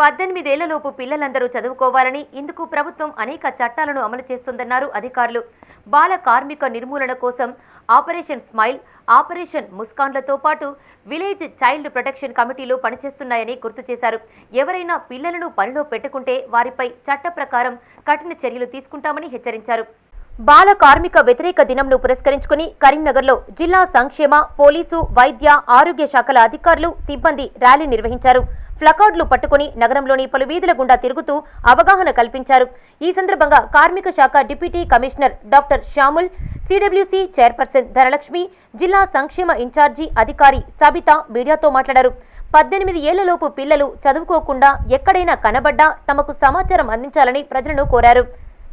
పద్దెనిమిదేళ్ళలోపు పిల్లలందరూ చదువుకోవాలని ఇందుకు ప్రభుత్వం అనేక చట్టాలను అమలు చేస్తుందన్నారు అధికారులు. బాల కార్మిక నిర్మూలన కోసం ఆపరేషన్ స్మైల్ ఆపరేషన్ ముస్కాన్లతో పాటు విలేజ్ చైల్డ్ ప్రొటెక్షన్ కమిటీలు పనిచేస్తున్నాయని గుర్తు చేశారు. ఎవరైనా పిల్లలను పనిలో పెట్టుకుంటే వారిపై చట్ట ప్రకారం కఠిన చర్యలు తీసుకుంటామని హెచ్చరించారు. బాల కార్మిక వ్యతిరేక దినంను పురస్కరించుకుని కరీంనగర్లో జిల్లా సంక్షేమ పోలీసు వైద్య ఆరోగ్య శాఖల అధికారులు సిబ్బంది ర్యాలీ నిర్వహించారు. ప్లకార్డులు పట్టుకుని నగరంలోని పలు వీధుల గుండా తిరుగుతూ అవగాహన కల్పించారు. ఈ సందర్భంగా కార్మిక శాఖ deputy commissioner doctor Samuel CWC chairperson Dhanalakshmi జిల్లా సంక్షేమ ఇన్ఛార్జి అధికారి సబిత మీడియాతో మాట్లాడారు. పద్దెనిమిది ఏళ్ళలోపు పిల్లలు చదువుకోకుండా ఎక్కడైనా కనబడ్డా తమకు సమాచారం అందించాలని ప్రజలను కోరారు.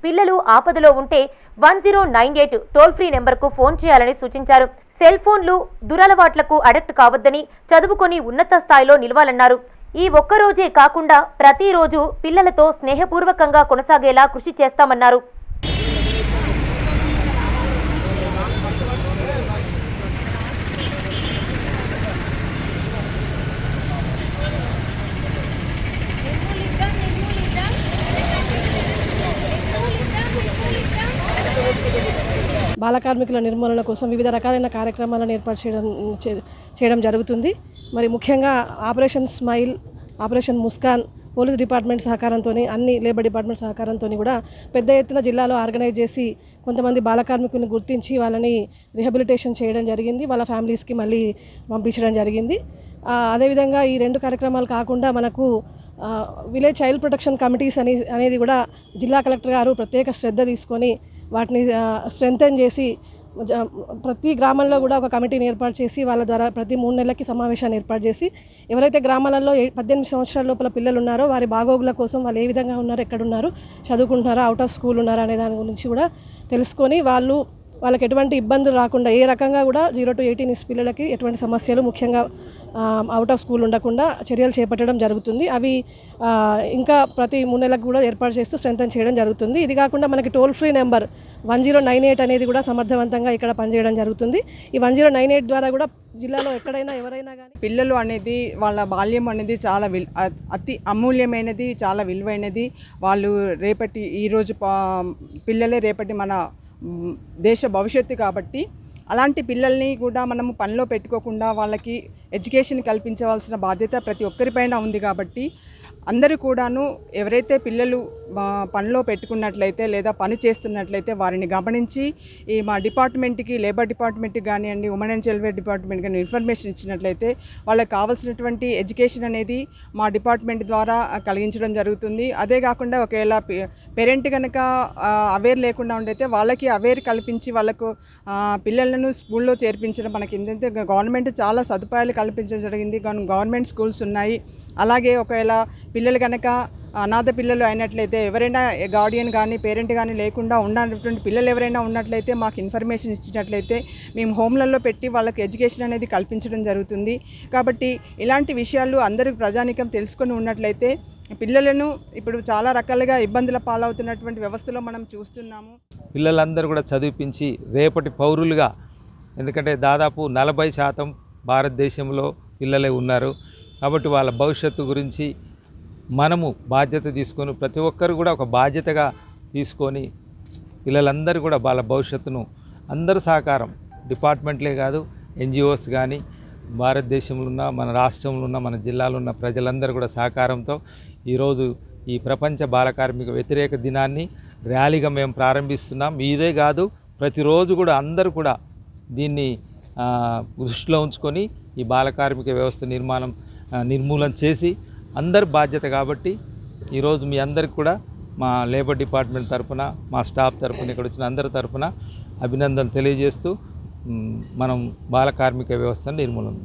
పిల్లలు ఆపదలో ఉంటే one zero nine eight toll free నెంబర్కు ఫోన్ చేయాలని సూచించారు. సెల్ ఫోన్లు దురలవాట్లకు అడక్ట్ కావద్దని చదువుకొని ఉన్నత స్థాయిలో నిలవాలన్నారు. ఈ ఒక్క రోజే కాకుండా ప్రతిరోజు పిల్లలతో స్నేహపూర్వకంగా కొనసాగేలా కృషి చేస్తామన్నారు. బాల కార్మికుల నిర్మూలన కోసం వివిధ రకాలైన కార్యక్రమాలను ఏర్పాటు చేయడం చే- చేయడం జరుగుతుంది. మరి ముఖ్యంగా operation smile operation Muskaan police department సహకారంతో అన్ని లేబర్ డిపార్ట్మెంట్ సహకారంతో కూడా పెద్ద ఎత్తున జిల్లాలో ఆర్గనైజ్ చేసి కొంతమంది బాలకార్మికులను గుర్తించి వాళ్ళని రిహబిలిటేషన్ చేయడం జరిగింది. వాళ్ళ ఫ్యామిలీస్కి మళ్ళీ పంపించడం జరిగింది. అదేవిధంగా ఈ రెండు కార్యక్రమాలు కాకుండా మనకు విలేజ్ చైల్డ్ ప్రొటెక్షన్ కమిటీస్ అని అనేది కూడా జిల్లా కలెక్టర్ గారు ప్రత్యేక శ్రద్ధ తీసుకొని వాటిని స్ట్రెంగ్తన్ చేసి ప్రతి గ్రామంలో కూడా ఒక కమిటీని ఏర్పాటు చేసి వాళ్ళ ద్వారా ప్రతి మూడు నెలలకి సమావేశాన్ని ఏర్పాటు చేసి ఎవరైతే గ్రామాలలో పద్దెనిమిది సంవత్సరాల లోపల పిల్లలు ఉన్నారో వారి బాగోగుల కోసం వాళ్ళు ఏ విధంగా ఉన్నారు ఎక్కడున్నారు చదువుకుంటున్నారో చదువుకుంటున్నారా అవుట్ ఆఫ్ స్కూల్ ఉన్నారా అనే దాని గురించి కూడా తెలుసుకొని వాళ్ళు వాళ్ళకి ఎటువంటి ఇబ్బందులు రాకుండా ఏ రకంగా కూడా జీరో టు ఎయిటీన్ ఇస్ పిల్లలకి ఎటువంటి సమస్యలు ముఖ్యంగా అవుట్ ఆఫ్ స్కూల్ ఉండకుండా చర్యలు చేపట్టడం జరుగుతుంది. అవి ఇంకా ప్రతి మూడు నెలలకు కూడా ఏర్పాటు చేస్తూ స్ట్రెంథన్ చేయడం జరుగుతుంది. ఇది కాకుండా మనకి toll free number one zero nine eight అనేది కూడా సమర్థవంతంగా ఇక్కడ పనిచేయడం జరుగుతుంది. ఈ వన్ జీరో నైన్ ఎయిట్ ద్వారా కూడా జిల్లాలో ఎక్కడైనా ఎవరైనా కానీ పిల్లలు అనేది వాళ్ళ బాల్యం అనేది చాలా విల్ అతి అమూల్యమైనది చాలా విలువైనది. వాళ్ళు రేపటి ఈరోజు పా- పిల్లలే రేపటి మన దేశ భవిష్యత్తు కాబట్టి అలాంటి పిల్లల్ని కూడా మనము పనిలో పెట్టుకోకుండా వాళ్ళకి ఎడ్యుకేషన్ కల్పించవలసిన బాధ్యత ప్రతి ఒక్కరిపైన ఉంది కాబట్టి అందరూ కూడాను ఎవరైతే పిల్లలు పనిలో పెట్టుకున్నట్లయితే లేదా పని చేస్తున్నట్లయితే వారిని గమనించి ఈ మా డిపార్ట్మెంట్కి లేబర్ డిపార్ట్మెంట్కి కానివ్వండి ఉమెన్ అండ్ వెల్ఫేర్ డిపార్ట్మెంట్ కానీ ఇన్ఫర్మేషన్ ఇచ్చినట్లయితే వాళ్ళకి కావాల్సినటువంటి ఎడ్యుకేషన్ అనేది మా డిపార్ట్మెంట్ ద్వారా కలిగించడం జరుగుతుంది. అదే కాకుండా ఒకవేళ పేరెంట్ కనుక అవేర్ లేకుండా ఉండైతే వాళ్ళకి అవేర్ కల్పించి వాళ్ళకు పిల్లలను స్కూల్లో చేర్పించడం మనకి ఏంటంటే గవర్నమెంట్ చాలా సదుపాయాలు కల్పించడం జరిగింది. గవర్నమెంట్ స్కూల్స్ ఉన్నాయి. అలాగే ఒకవేళ పిల్లలు కనుక అనాథ పిల్లలు అయినట్లయితే ఎవరైనా గార్డియన్ కానీ పేరెంట్ కానీ లేకుండా ఉన్నటువంటి పిల్లలు ఎవరైనా ఉన్నట్లయితే మాకు ఇన్ఫర్మేషన్ ఇచ్చినట్లయితే మేము హోమ్లలో పెట్టి వాళ్ళకి ఎడ్యుకేషన్ అనేది కల్పించడం జరుగుతుంది. కాబట్టి ఇలాంటి విషయాలు అందరూ ప్రజానికం తెలుసుకొని ఉన్నట్లయితే పిల్లలను ఇప్పుడు చాలా రకాలుగా ఇబ్బందుల పాలవుతున్నటువంటి వ్యవస్థలో మనం చూస్తున్నాము. పిల్లలందరూ కూడా చదివించి రేపటి పౌరులుగా ఎందుకంటే దాదాపు నలభై శాతం భారతదేశంలో పిల్లలే ఉన్నారు. కాబట్టి వాళ్ళ భవిష్యత్తు గురించి మనము బాధ్యత తీసుకొని ప్రతి ఒక్కరు కూడా ఒక బాధ్యతగా తీసుకొని పిల్లలందరూ కూడా వాళ్ళ భవిష్యత్తును అందరు సహకారం డిపార్ట్మెంట్లే కాదు ఎన్జిఓస్ కానీ భారతదేశంలో ఉన్న మన రాష్ట్రంలో ఉన్న మన జిల్లాలో ఉన్న ప్రజలందరూ కూడా సహకారంతో ఈరోజు ఈ ప్రపంచ బాలకార్మిక వ్యతిరేక దినాన్ని ర్యాలీగా మేము ప్రారంభిస్తున్నాం. ఇదే కాదు ప్రతిరోజు కూడా అందరూ కూడా దీన్ని దృష్టిలో ఉంచుకొని ఈ బాల కార్మిక వ్యవస్థ నిర్మాణం నిర్మూలన చేసి అందరి బాధ్యత కాబట్టి ఈరోజు మీ అందరికి కూడా మా లేబర్ డిపార్ట్మెంట్ తరఫున మా స్టాఫ్ తరఫున ఇక్కడ వచ్చిన అందరి తరపున అభినందన తెలియజేస్తూ మనం బాల కార్మిక వ్యవస్థను నిర్మూలన